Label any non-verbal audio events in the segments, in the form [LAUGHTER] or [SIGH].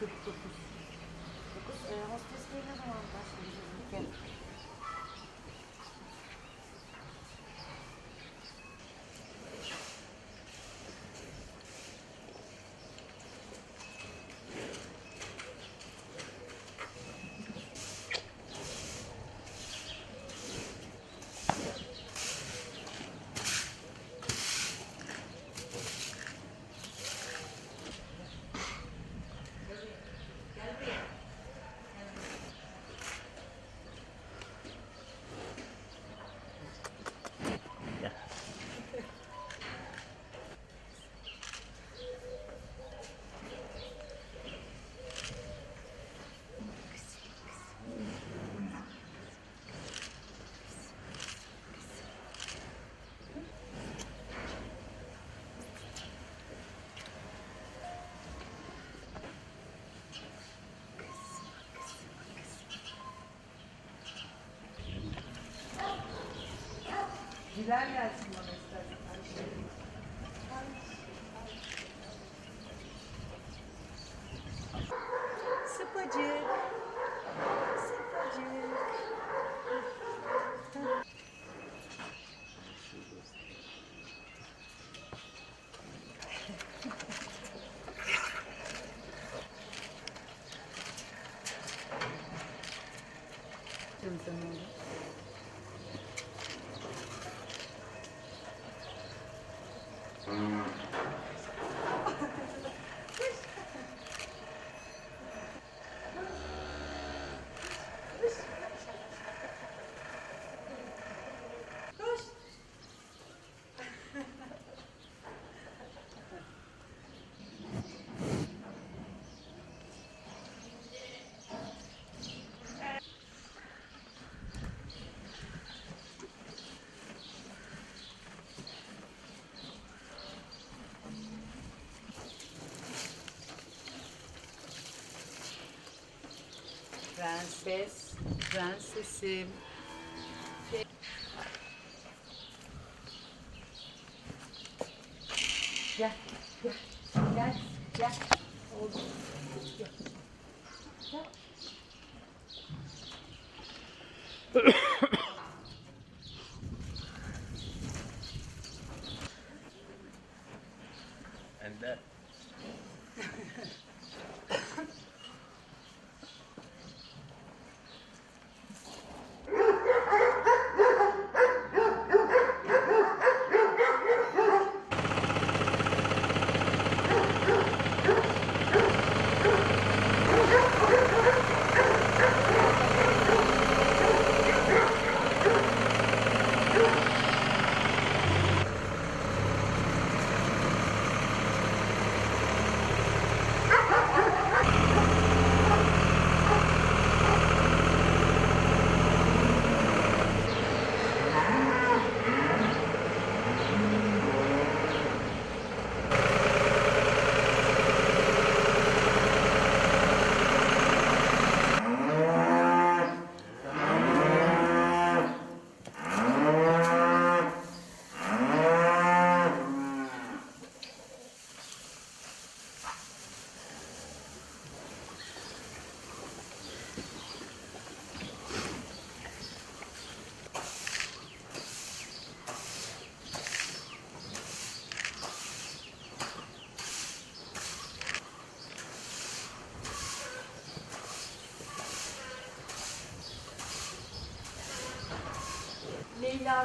Thank you. Güler gelsin bana istersen. Sıpacık. Hum. Prenses, prensesim. Gel, gel, gel, gel. Oldu. Gel. Gel. And that.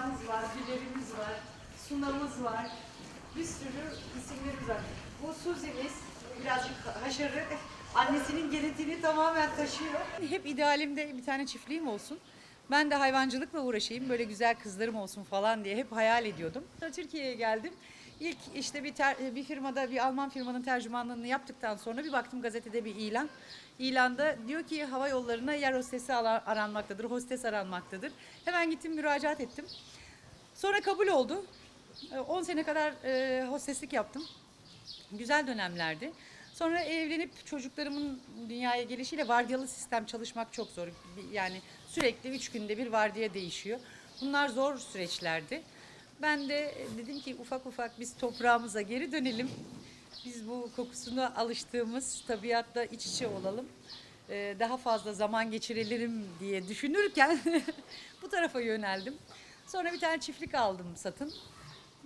Leyla'mız var, Güler'imiz var, Suna'mız var. Bir sürü isimlerimiz var. Bu Suzi'miz birazcık haşarı. [LAUGHS] Annesinin genetiğini tamamen taşıyor. Hep idealimde bir tane çiftliğim olsun. Ben de hayvancılıkla uğraşayım, böyle güzel kızlarım olsun falan diye hep hayal ediyordum. Türkiye'ye geldim. İlk işte bir, ter- bir firmada, bir Alman firmanın tercümanlığını yaptıktan sonra bir baktım gazetede bir ilan. İlanda diyor ki hava yollarına yer hostesi aranmaktadır, hostes aranmaktadır. Hemen gittim müracaat ettim. Sonra kabul oldu. Ee, 10 sene kadar e, hosteslik yaptım. Güzel dönemlerdi. Sonra evlenip çocuklarımın dünyaya gelişiyle vardiyalı sistem çalışmak çok zor. Yani sürekli üç günde bir vardiya değişiyor. Bunlar zor süreçlerdi. Ben de dedim ki ufak ufak biz toprağımıza geri dönelim. Biz bu kokusuna alıştığımız tabiatla iç içe olalım. Ee, daha fazla zaman geçirelim diye düşünürken [LAUGHS] bu tarafa yöneldim. Sonra bir tane çiftlik aldım satın.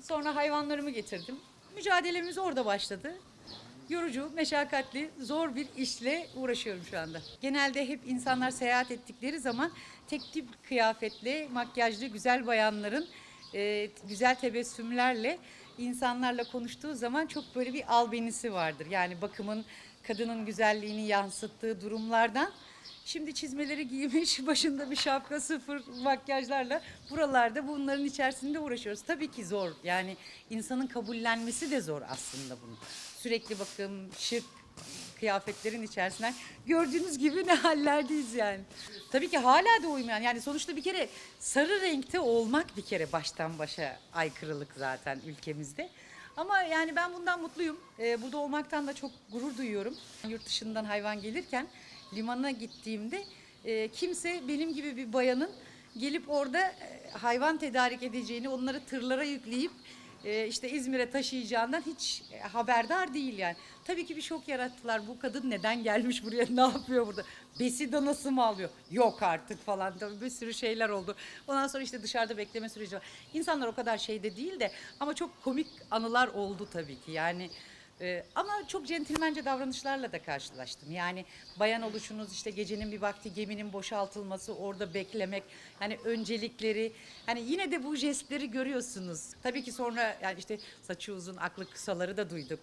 Sonra hayvanlarımı getirdim. Mücadelemiz orada başladı. Yorucu, meşakkatli, zor bir işle uğraşıyorum şu anda. Genelde hep insanlar seyahat ettikleri zaman tek tip kıyafetle, makyajlı güzel bayanların e, güzel tebessümlerle insanlarla konuştuğu zaman çok böyle bir albenisi vardır. Yani bakımın kadının güzelliğini yansıttığı durumlardan Şimdi çizmeleri giymiş, [LAUGHS] başında bir şapka, sıfır makyajlarla buralarda bunların içerisinde uğraşıyoruz. Tabii ki zor. Yani insanın kabullenmesi de zor aslında bunu. Sürekli bakım, şık kıyafetlerin içerisinden gördüğünüz gibi ne hallerdeyiz yani. Tabii ki hala da uymayan yani sonuçta bir kere sarı renkte olmak bir kere baştan başa aykırılık zaten ülkemizde. Ama yani ben bundan mutluyum. Ee, burada olmaktan da çok gurur duyuyorum. Yurt dışından hayvan gelirken limana gittiğimde e, kimse benim gibi bir bayanın gelip orada e, hayvan tedarik edeceğini, onları tırlara yükleyip e, işte İzmir'e taşıyacağından hiç e, haberdar değil yani. Tabii ki bir şok yarattılar. Bu kadın neden gelmiş buraya, [LAUGHS] ne yapıyor burada? Besi danası mı alıyor? Yok artık falan. Tabii bir sürü şeyler oldu. Ondan sonra işte dışarıda bekleme süreci var. İnsanlar o kadar şeyde değil de ama çok komik anılar oldu tabii ki. Yani ee, ama çok centilmence davranışlarla da karşılaştım. Yani bayan oluşunuz işte gecenin bir vakti geminin boşaltılması, orada beklemek, hani öncelikleri, hani yine de bu jestleri görüyorsunuz. Tabii ki sonra yani işte saçı uzun, aklı kısaları da duyduk.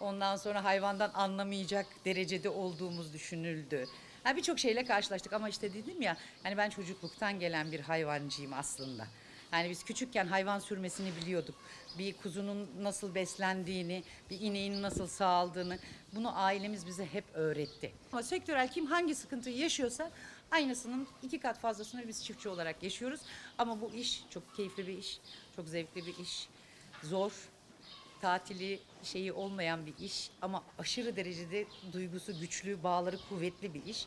Ondan sonra hayvandan anlamayacak derecede olduğumuz düşünüldü. Yani birçok şeyle karşılaştık ama işte dedim ya hani ben çocukluktan gelen bir hayvancıyım aslında. Yani biz küçükken hayvan sürmesini biliyorduk. Bir kuzunun nasıl beslendiğini, bir ineğin nasıl sağaldığını bunu ailemiz bize hep öğretti. Ama sektörel kim hangi sıkıntıyı yaşıyorsa aynısının iki kat fazlasını biz çiftçi olarak yaşıyoruz. Ama bu iş çok keyifli bir iş, çok zevkli bir iş, zor, tatili şeyi olmayan bir iş ama aşırı derecede duygusu güçlü, bağları kuvvetli bir iş.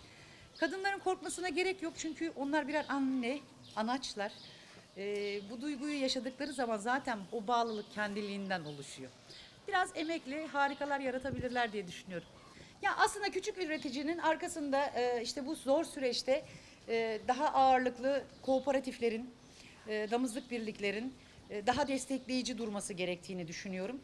Kadınların korkmasına gerek yok çünkü onlar birer anne, anaçlar. Ee, bu duyguyu yaşadıkları zaman zaten o bağlılık kendiliğinden oluşuyor. Biraz emekle harikalar yaratabilirler diye düşünüyorum. Ya aslında küçük üreticinin arkasında e, işte bu zor süreçte e, daha ağırlıklı kooperatiflerin, e, damızlık birliklerin e, daha destekleyici durması gerektiğini düşünüyorum.